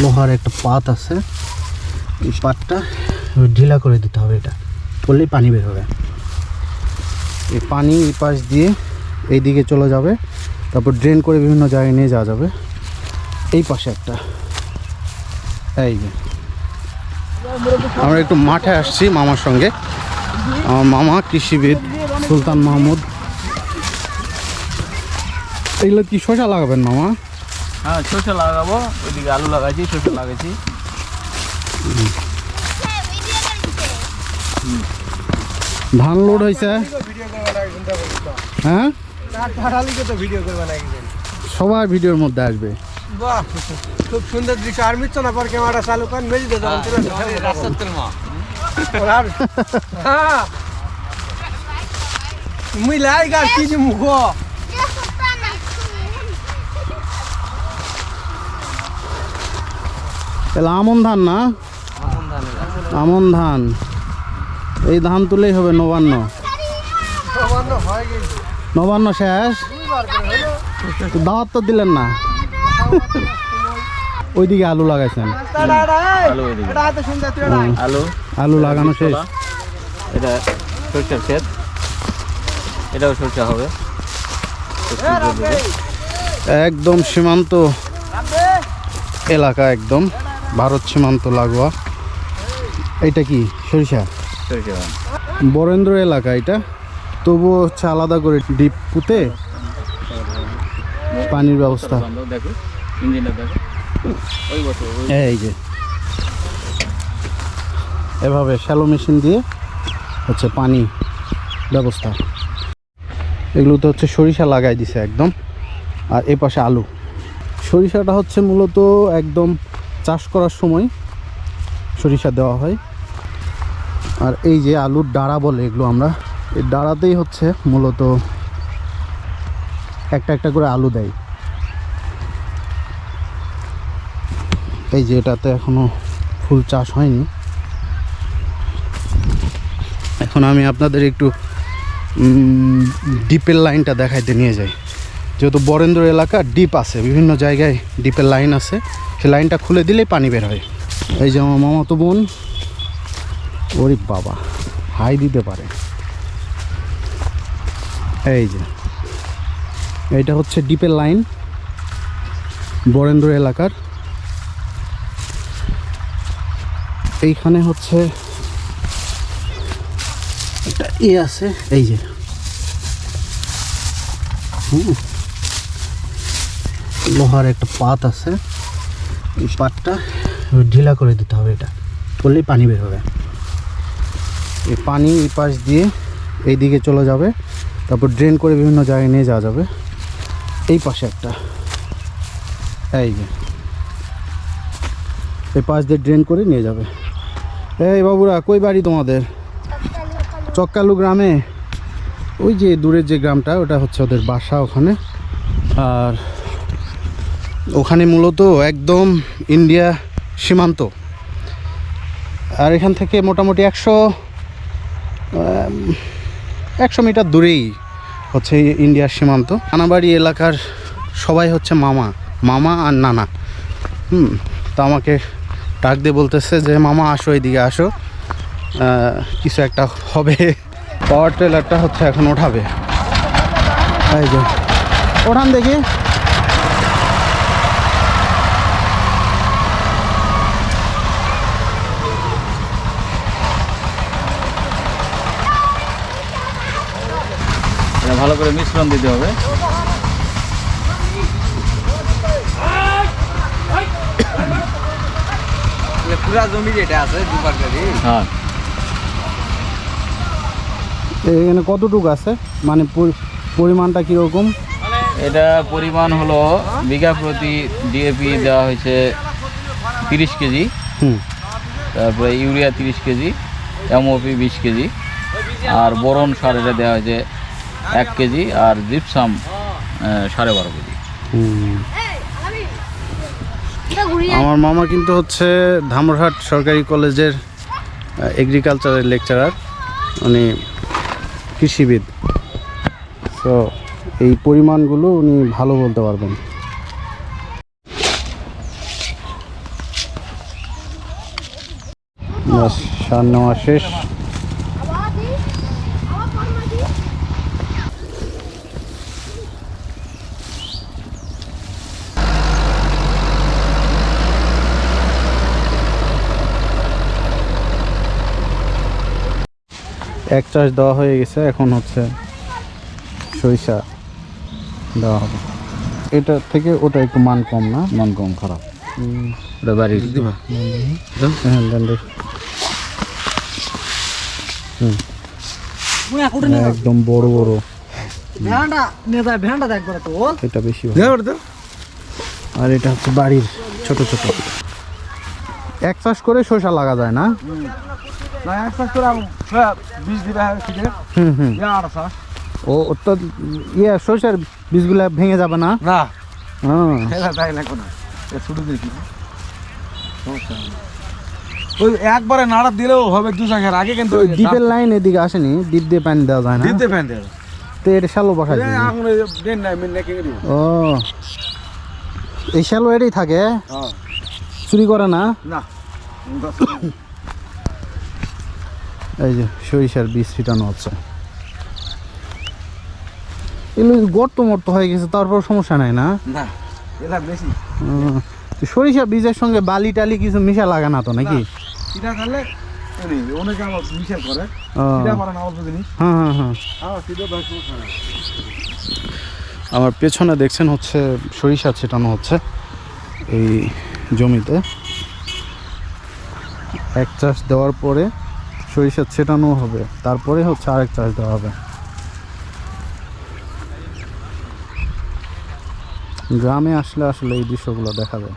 লোহার একটা পাত আছে। এই পাতটা ঢিলা করে দিতে হবে এটা। করলেই পানি বের হবে। এই পানি এই পাশ দিয়ে এই দিকে চলে যাবে। তারপর ড্রেন করে বিভিন্ন জায়গায় নিয়ে যাওয়া যাবে। এই পাশে একটা। এই যে। আমরা একটু মাঠে আসছি মামার সঙ্গে। আমার মামা কৃষিবিদ সুলতান মাহমুদ। এগুলো কি শশা লাগাবেন মামা? হ্যাঁ শসা লাগাবো। ওইদিকে আলু লাগাইছি শসা লাগাইছি। ধান লোড হয়েছে হ্যাঁ? ভিডিও করবে নাকি সবাই ভিডিওর মধ্যে আসবে। বাহ খুব সুন্দর দৃশ্য। আর মিচ্ছ না পর ক্যামেরা চালু করেন মেজি দে। রাস্তার মুই লাই গাছ কি মুখ। তাহলে আমন ধান না? আমন ধান। এই ধান তুলেই হবে নবান্ন। নবান্ন শেষ? দাওয়াত তো দিলেন না। ওইদিকে আলু লাগাইছেন। আলু। আলু লাগানো শেষ। এটা সরষার ক্ষেত। এটাও সরষা হবে। একদম সীমান্ত এলাকা একদম। ভারত সীমান্ত লাগোয়া। এটা কি? সরিষা? বরেন্দ্র এলাকা এটা। তবুও হচ্ছে আলাদা করে ডিপ পুঁতে পানির ব্যবস্থা। এই যে। এভাবে শ্যালো মেশিন দিয়ে হচ্ছে পানি ব্যবস্থা। এগুলো তো হচ্ছে সরিষা লাগাই দিছে একদম। আর এ পাশে আলু। সরিষাটা হচ্ছে মূলত একদম চাষ করার সময় সরিষা দেওয়া হয়। আর এই যে আলুর ডাড়া বলে এগুলো আমরা, এই ডাড়াতেই হচ্ছে মূলত একটা একটা করে আলু দেয়। এই যে এটাতে এখনও ফুল চাষ হয়নি। এখন আমি আপনাদের একটু ডিপের লাইনটা দেখাইতে নিয়ে যাই। যেহেতু বরেন্দ্র এলাকা, ডিপ আছে, বিভিন্ন জায়গায় ডিপের লাইন আছে। সেই লাইনটা খুলে দিলেই পানি বের হয়। এই যে আমার মামাতো বোন, ওরে বাবা, হাই দিতে পারে। এই যে, এইটা হচ্ছে ডিপের লাইন, বরেন্দ্র এলাকার। এইখানে হচ্ছে একটা এ আছে, এই যে। লোহার একটা পাত আছে। এই পাতটা ঢিলা করে দিতে হবে এটা। করলেই পানি বের হবে। এই পানি এই পাশ দিয়ে এই দিকে চলে যাবে তারপর ড্রেন করে বিভিন্ন জায়গায় নিয়ে যাওয়া যাবে। এই পাশে একটা। এই যে। এই পাশ দিয়ে ড্রেন করে নিয়ে যাবে। এই বাবুরা কই বাড়ি তোমাদের? চক্কালু গ্রামে। ওই যে দূরের যে গ্রামটা ওটা হচ্ছে ওদের বাসা ওখানে। আর ওখানে মূলত একদম ইন্ডিয়া সীমান্ত। আর এখান থেকে মোটামুটি একশো একশো মিটার দূরেই হচ্ছে ইন্ডিয়ার সীমান্ত। নানাবাড়ি এলাকার সবাই হচ্ছে মামা মামা আর নানা। হুম, তো আমাকে ডাক দিয়ে বলতেছে যে, মামা, আসো এদিকে, আসো। কিছু একটা হবে। পাওয়ার ট্রেলারটা হচ্ছে এখন ওঠাবে। এই যে, ওঠান দেখি। করে মিশ্রণ দিতে হবে। পুরা জমি যেটা আছে দুবার হ্যাঁ। এখানে কতটুকু আছে? মানে পরিমাণটা কীরকম? এটা পরিমাণ হলো বিঘা প্রতি ডিএপি দেওয়া হয়েছে তিরিশ কেজি। তারপরে ইউরিয়া তিরিশ কেজি এমওপি বিশ কেজি। আর বরণ সার এটা দেওয়া হয়েছে এক কেজি আর জিপসাম সাড়ে বারো কেজি। আমার মামা কিন্তু হচ্ছে ধামরহাট সরকারি কলেজের এগ্রিকালচারের লেকচারার উনি কৃষিবিদ। তো এই পরিমাণগুলো উনি ভালো বলতে পারবেন। সার নেওয়া শেষ। এক চাষ দেওয়া হয়ে গেছে এখন হচ্ছে সরিষা দেওয়া হবে। এটা থেকে ওটা একটু মান কম না? মান কম খারাপ। হ্যাঁ। হুম, একদম বড় বড়। এটা বেশি আর এটা হচ্ছে বাড়ির ছোট ছোট। এক চাষ করে শসা লাগা যায় না? ও ওর তো ইয়ে বীজগুলা ভেঙে যাবে না? না। হ্যাঁ তাই না কোনো। ছুটে দিয়েছি ওই একবারে নাড়া দিলেও হবে দু চাষের আগে কিন্তু ডিপের লাইন এদিকে আসেনি ডিপ দিয়ে পানি দেওয়া যায় না? দিতে ফ্যান দেবে তো এটা শ্যালো এখন নাই মিন নাকি ও। এই শ্যালো এটাই থাকে? হ্যাঁ। চুরি করে না? না। এই যে সরিষার বীজ ছিটানো হচ্ছে। এগুলো গর্ত মর্ত হয়ে গেছে তারপর সমস্যা নাই না? সরিষা বীজের সঙ্গে বালি টালি কিছু মিশা লাগে না তো নাকি? হ্যাঁ হ্যাঁ হ্যাঁ। আমার পেছনে দেখছেন হচ্ছে সরিষা ছেটানো হচ্ছে এই জমিতে। এক চাষ দেওয়ার পরে সরিষা ছেটানো হবে। তারপরে হচ্ছে আরেক চাষ দেওয়া হবে। গ্রামে আসলে আসলে এই দৃশ্যগুলো দেখা যায়